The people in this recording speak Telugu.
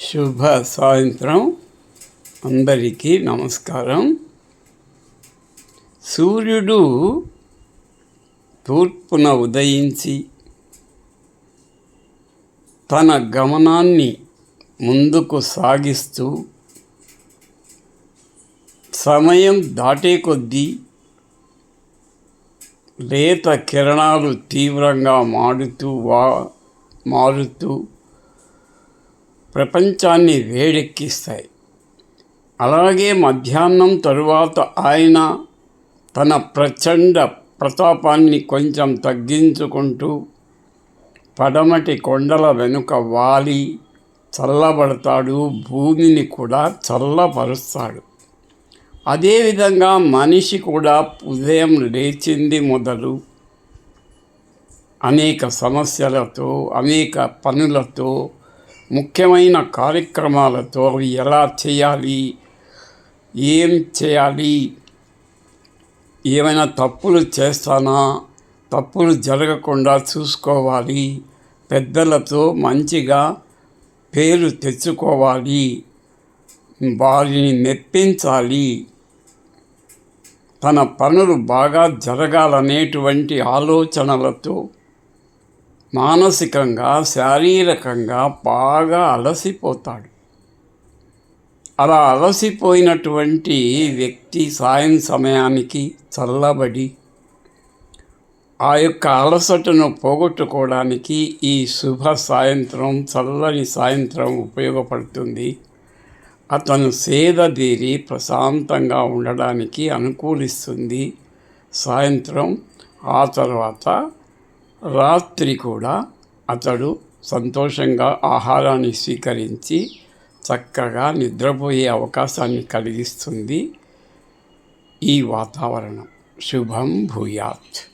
శుభ సాయంత్రం. అందరికీ నమస్కారం. సూర్యుడు తూర్పున ఉదయించి తన గమనాన్ని ముందుకు సాగిస్తూ సమయం దాటే కొద్దీ లేత కిరణాలు తీవ్రంగా మారుతూ వా మారుతూ ప్రపంచాన్ని వేడెక్కిస్తాయి. అలాగే మధ్యాహ్నం తరువాత ఆయన తన ప్రచండ ప్రతాపాన్ని కొంచెం తగ్గించుకుంటూ పడమటి కొండల వెనుక వాలి చల్లబడతాడు భూమిని కూడా చల్లపరుస్తాడు. అదేవిధంగా మనిషి కూడా ఉదయం లేచింది మొదలు అనేక సమస్యలతో అనేక పనులతో ముఖ్యమైన కార్యక్రమాలతో అవి ఎలా చేయాలి? ఏం చేయాలి? ఏమైనా తప్పులు చేస్తానా? తప్పులు జరగకుండా చూసుకోవాలి. పెద్దలతో మంచిగా పేరు తెచ్చుకోవాలి. వారిని మెప్పించాలి. తన పనులు బాగా జరగాలనేటువంటి ఆలోచనలతో మానసికంగా శారీరకంగా బాగా అలసిపోతాడు. అలా అలసిపోయినటువంటి వ్యక్తి సాయం సమయానికి చల్లబడి ఆ యొక్క అలసటను పోగొట్టుకోవడానికి ఈ శుభ సాయంత్రం చల్లని సాయంత్రం ఉపయోగపడుతుంది. అతను సేదదీరి ప్రశాంతంగా ఉండడానికి అనుకూలిస్తుంది. సాయంత్రం ఆ తర్వాత రాత్రి కూడా అతడు సంతోషంగా ఆహారాన్ని స్వీకరించి చక్కగా నిద్రపోయే అవకాశాన్ని కలిగిస్తుంది ఈ వాతావరణం. శుభం భూయాత్.